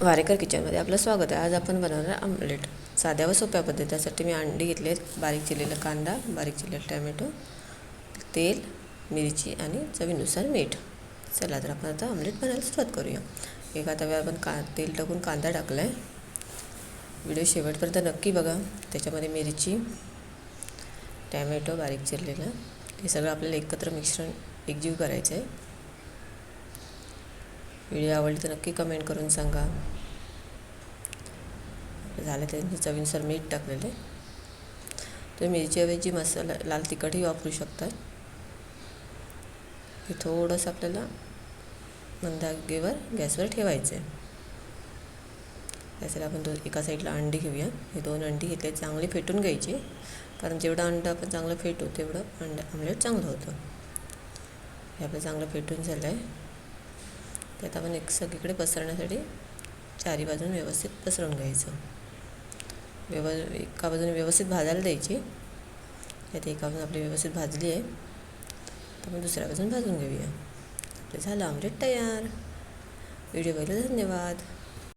वारेकर किचनमध्ये आपलं स्वागत आहे. आज आपण बनवणार आमलेट. साध्या व सोप्या पद्धतीसाठी मी अंडी घेतले आहेत. बारीक चिरलेला कांदा बारीक चिरलेला टॅमॅटो तेल मिरची आणि चवीनुसार मीठ. चला तर आपण आता आमलेट बनायला सुरुवात करूया. एका तव्यावर आपण का तेल टाकून कांदा टाकला आहे व्हिडिओ शेवटपर्यंत नक्की बघा. त्याच्यामध्ये मिरची टॅमॅटो बारीक चिरलेला. हे सगळं आपल्याला एकत्र मिश्रण एकजीव करायचं आहे. व्हिडिओ आवडली तर नक्की कमेंट करून सांगा. झालं त्यांनी चवीनुसार मीठ टाकलेले. तुम्ही मिरचीऐवजी मसाला लाल तिखटही वापरू शकता. हे थोडंसं आपल्याला मंदागेवर गॅसवर ठेवायचं आहे त्यासाठी आपण दोन एका साईडला अंडी घेऊया. हे दोन अंडी घेतले चांगली फेटून घ्यायची. कारण जेवढं अंडं आपण चांगलं फेटू तेवढं अंडा आमलेट चांगलं होतं. हे आपलं चांगलं फेटून झालं आहे त्यात आपण एक सगळीकडे पसरण्यासाठी चारी बाजून व्यवस्थित पसरवून घ्यायचं. व्यव एका बाजूने व्यवस्थित भाजायला द्यायची. त्यात एका बाजून आपली व्यवस्थित भाजली आहे. तर आपण दुसऱ्या बाजून भाजून घेऊया. आपलं झालं आमलेट तयार. व्हिडिओ बघितला धन्यवाद.